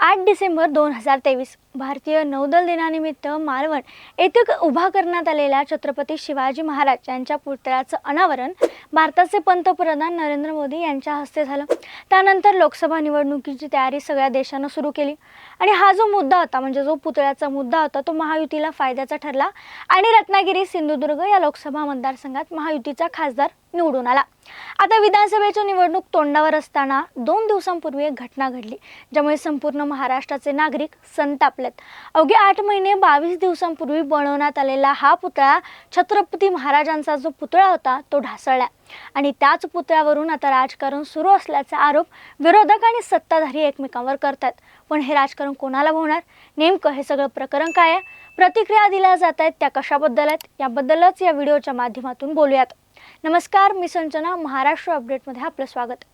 आठ डिसेंबर दोन हजार तेवीस. भारतीय नौदल दिनानिमित्त मालवण येथे उभा करण्यात आलेल्या छत्रपती शिवाजी महाराज यांच्या पुतळ्याचं अनावरण भारताचे पंतप्रधान नरेंद्र मोदी यांच्या हस्ते झालं. त्यानंतर लोकसभा निवडणुकीची तयारी सगळ्या देशानं सुरू केली. आणि हा जो मुद्दा होता म्हणजे जो पुतळ्याचा मुद्दा होता तो महायुतीला फायद्याचा ठरला आणि रत्नागिरी सिंधुदुर्ग या लोकसभा मतदारसंघात महायुतीचा खासदार निवडून आला. आता विधानसभेची निवडणूक तोंडावर असताना दोन दिवसांपूर्वी एक घटना घडली ज्यामुळे संपूर्ण महाराष्ट्राचे नागरिक संताप संतापलेत अवघे आठ महिने बावीस दिवसांपूर्वी बनवण्यात आलेला हा पुतळा छत्रपती महाराजांचा जो पुतळा होता तो ढासळला. आणि त्याच पुतळ्यावरून आता राजकारण सुरू असल्याचा आरोप विरोधक आणि सत्ताधारी एकमेकांवर करतात. पण हे राजकारण कोणाला होणार? नेमकं हे सगळं प्रकरण काय आहे? प्रतिक्रिया दिल्या जात आहेत त्या कशाबद्दल आहेत? याबद्दलच या व्हिडिओच्या माध्यमातून बोलूयात. नमस्कार मी संजना महाराष्ट्र अपडेटमध्ये आपलं स्वागत.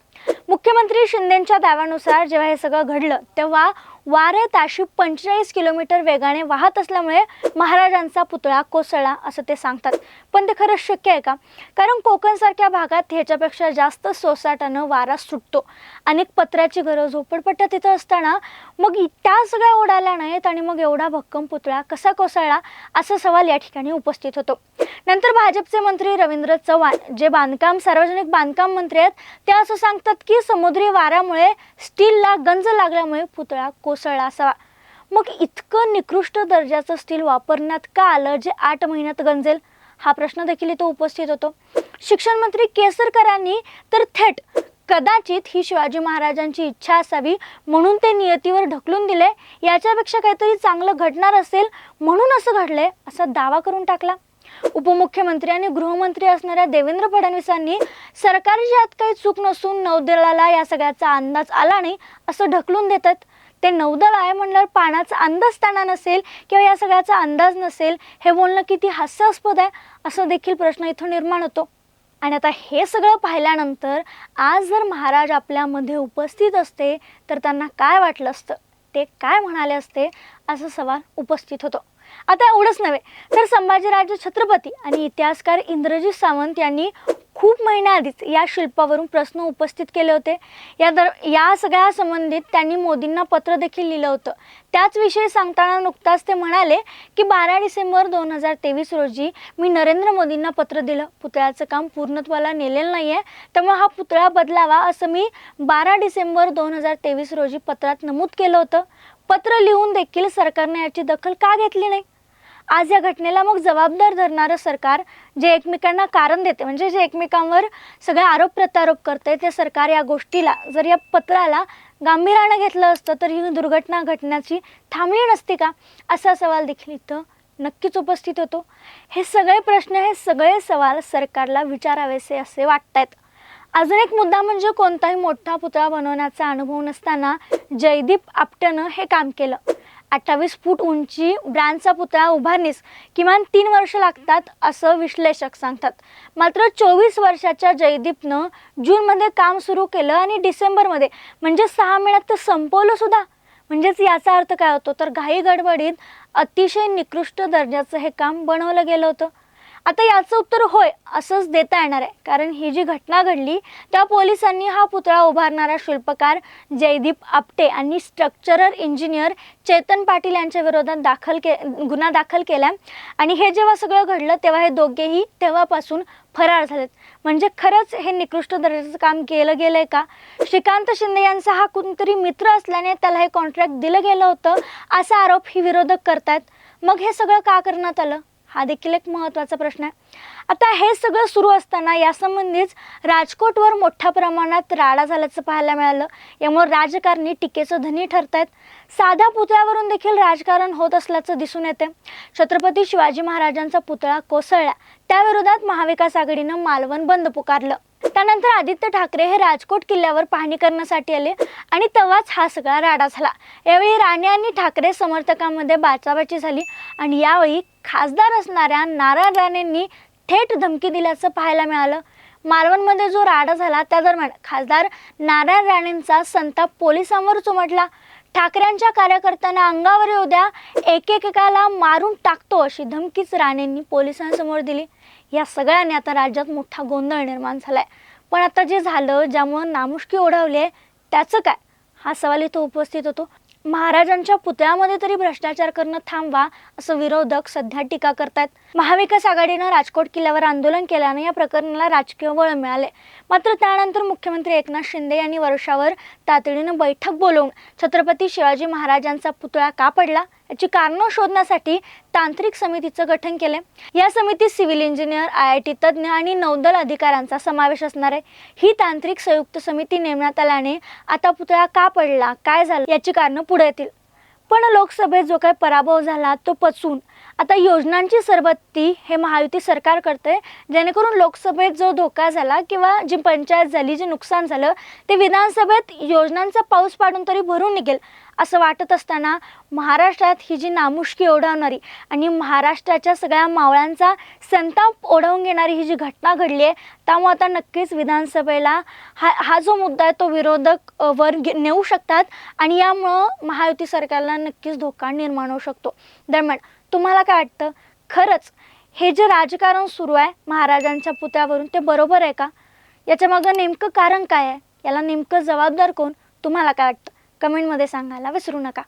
मुख्यमंत्री शिंदेंच्या दाव्यानुसार जेव्हा हे सगळं घडलं तेव्हा वारे ताशी पंचेचाळीस किलोमीटर वेगाने वाहत असल्यामुळे महाराजांचा पुतळा कोसळला असं ते सांगतात. पण ते खरंच शक्य आहे का? कारण कोकणसारख्या भागात ह्याच्यापेक्षा जास्त सोसाट्यानं वारा सुटतो. अनेक पत्र्याची गरज झोपडपट्ट्या तिथं असताना मग त्या सगळ्या ओढाल्या नाहीत आणि मग एवढा भक्कम पुतळा कसा कोसळला असा सवाल या ठिकाणी उपस्थित होतो. नंतर भाजपचे मंत्री रवींद्र चव्हाण जे बांधकाम सार्वजनिक बांधकाम मंत्री आहेत ते असं सांगतात की समुद्री वाऱ्यामुळे स्टीलला गंज लागल्यामुळे पुतळा कोसळला असावा. मग इतकं निकृष्ट दर्जाचं स्टील वापरण्यात का आलं जे आठ महिन्यात गंजेल? हा प्रश्न देखील इथं उपस्थित होतो. शिक्षण मंत्री केसरकरांनी तर थेट कदाचित ही शिवाजी महाराजांची इच्छा असावी म्हणून ते नियतीवर ढकलून दिले. याच्यापेक्षा काहीतरी चांगलं घडणार असेल म्हणून असं घडलंय असा दावा करून टाकला. उपमुख्यमंत्री आणि गृहमंत्री असणाऱ्या देवेंद्र फडणवीसांनी सरकारची यात काही चूक नसून नौदलाला या सगळ्याचा अंदाज आला नाही असं ढकलून देतात. ते नौदल आहे म्हणल्यावर पाण्याचा अंदाज त्यांना नसेल किंवा या सगळ्याचा अंदाज नसेल हे बोलणं किती हास्यास्पद आहे असं देखील प्रश्न इथं निर्माण होतो. आणि आता हे सगळं पाहिल्यानंतर आज जर महाराज आपल्यामध्ये उपस्थित असते तर त्यांना काय वाटलं असतं? ते काय म्हणाले असते? असा सवाल उपस्थित होतो. आता एवढंच नव्हे तर संभाजीराजे छत्रपती आणि इतिहासकार इंद्रजीत सावंत यांनी खूप महिन्याआधीच या शिल्पावरून प्रश्न उपस्थित केले होते. या दर या सगळ्या संबंधित त्यांनी मोदींना पत्र देखील लिहिलं होतं. त्याच विषयी सांगताना नुकताच ते म्हणाले की बारा डिसेंबर दोन हजार तेवीस रोजी मी नरेंद्र मोदींना पत्र दिलं. पुतळ्याचं काम पूर्णत्वाला नेलेलं नाही आहे त्यामुळे हा पुतळा बदलावा असं मी बारा डिसेंबर दोन हजार तेवीस रोजी पत्रात नमूद केलं होतं. पत्र लिहून देखील सरकारने याची दखल का घेतली नाही? आज या घटनेला मग जबाबदार धरणारं सरकार जे एकमेकांना कारण देते म्हणजे जे एकमेकांवर सगळे आरोप प्रत्यारोप करते ते सरकार या गोष्टीला जर या पत्राला गांभीर्यानं घेतलं असतं तर ही दुर्घटना घटण्याची थांबली नसती का? असा सवाल देखील इथं नक्कीच उपस्थित होतो. हे सगळे प्रश्न हे सगळे सवाल सरकारला विचारावेसे असे वाटत आहेत अजून एक मुद्दा म्हणजे कोणताही मोठा पुतळा बनवण्याचा अनुभव नसताना जयदीप आपट्यानं हे काम केलं. अठ्ठावीस फूट उंची ब्रँडचा पुतळा उभारणीस किमान तीन वर्ष लागतात असं विश्लेषक सांगतात. मात्र चोवीस वर्षाच्या जयदीपनं जूनमध्ये काम सुरू केलं आणि डिसेंबरमध्ये म्हणजे सहा महिन्यात तर संपवलं सुद्धा. म्हणजेच याचा अर्थ काय होतो? तर घाई गडबडीत अतिशय निकृष्ट दर्जाचं हे काम बनवलं गेलं होतं. आता याचं उत्तर होय असंच देता येणार आहे. कारण ही जी घटना घडली त्या पोलिसांनी हा पुतळा उभारणारा शिल्पकार जयदीप आपटे आणि स्ट्रक्चरल इंजिनियर चेतन पाटील यांच्या विरोधात दाखल के गुन्हा दाखल केला. आणि हे जेव्हा सगळं घडलं तेव्हा हे दोघेही तेव्हापासून फरार झालेत. म्हणजे खरंच हे निकृष्ट दर्जाचं काम केलं गेलं आहे का? श्रीकांत शिंदे यांचा हा कोणतरी मित्र असल्याने त्याला हे कॉन्ट्रॅक्ट दिलं गेलं होतं असा आरोप ही विरोधक करतायत. मग हे सगळं का करण्यात आलं? हा देखील एक महत्त्वाचा प्रश्न आहे. आता हे सगळं सुरू असताना यासंबंधीच राजकोटवर मोठ्या प्रमाणात राडा झाल्याचं पाहायला मिळालं. यामुळे राजकारणी टीकेचं धनी ठरत आहेत साध्या पुतळ्यावरून देखील राजकारण होत असल्याचं दिसून येते छत्रपती शिवाजी महाराजांचा पुतळा कोसळला. त्याविरोधात महाविकास आघाडीनं मालवण बंद पुकारलं. त्यानंतर आदित्य ठाकरे हे राजकोट किल्ल्यावर पाहणी करण्यासाठी आले आणि तेव्हाच हा सगळा राडा झाला. यावेळी राणे आणि ठाकरे समर्थकांमध्ये बाचाबाची झाली आणि यावेळी खासदार असणाऱ्या नारायण राणेंनी थेट धमकी दिल्याचं पाहायला मिळालं. मालवणमध्ये जो राडा झाला त्या दरम्यान खासदार नारायण राणेंचा संताप पोलिसांवर उमटला. ठाकरेंच्या कार्यकर्त्यांना अंगावर येऊ द्या एकेकाला मारून टाकतो अशी धमकीच राणेंनी पोलिसांसमोर दिली. या सगळ्याने आता राज्यात मोठा गोंधळ निर्माण झालाय. पण आता जे झालं ज्यामुळं नामुष्की ओढवली आहे त्याचं काय? हा सवाल इथं उपस्थित होतो. महाराजांच्या पुतळ्यामध्ये तरी भ्रष्टाचार करणं थांबवा असं विरोधक सध्या टीका करतात महाविकास आघाडीनं राजकोट किल्ल्यावर आंदोलन केल्यानं या प्रकरणाला राजकीय बळ मिळाले मात्र त्यानंतर मुख्यमंत्री एकनाथ शिंदे यांनी वर्षावर तातडीनं बैठक बोलवून छत्रपती शिवाजी महाराजांचा पुतळा का पडला? याची कारणं शोधण्यासाठी तांत्रिक समितीचं गठन केले या समितीत civil engineer I I T तज्ज्ञ आणि नौदल अधिकाऱ्यांचा समावेश असणार आहे. ही तांत्रिक संयुक्त समिती नेमण्यात आल्याने आता पुतळा का पडला काय झालं याची कारणं पुढे येतील. पण लोकसभेत जो काही पराभव झाला तो पचून आता योजनांची सरबत्ती हे महायुती सरकार करते जेणेकरून लोकसभेत जो धोका झाला किंवा जी पंचायत झाली जे नुकसान झालं ते विधानसभेत योजनांचा पाऊस पाडून तरी भरून निघेल असं वाटत असताना महाराष्ट्रात ही जी नामुष्की ओढवणारी आणि महाराष्ट्राच्या सगळ्या मावळ्यांचा संताप ओढवून घेणारी ही जी घटना घडली आहे त्यामुळे आता नक्कीच विधानसभेला हा हा जो मुद्दा आहे तो विरोधक वर घे- नेऊ शकतात आणि यामुळं महायुती सरकारला नक्कीच धोका निर्माण होऊ शकतो. दरम्यान तुम्हाला काय वाटतं? खरंच हे जे राजकारण सुरू आहे महाराजांच्या पुतळ्यावरून ते बरोबर आहे का? याच्यामागं नेमकं कारण काय आहे? याला नेमकं जबाबदार कोण? तुम्हाला काय वाटतं? कमेंटमध्ये सांगायला विसरू नका.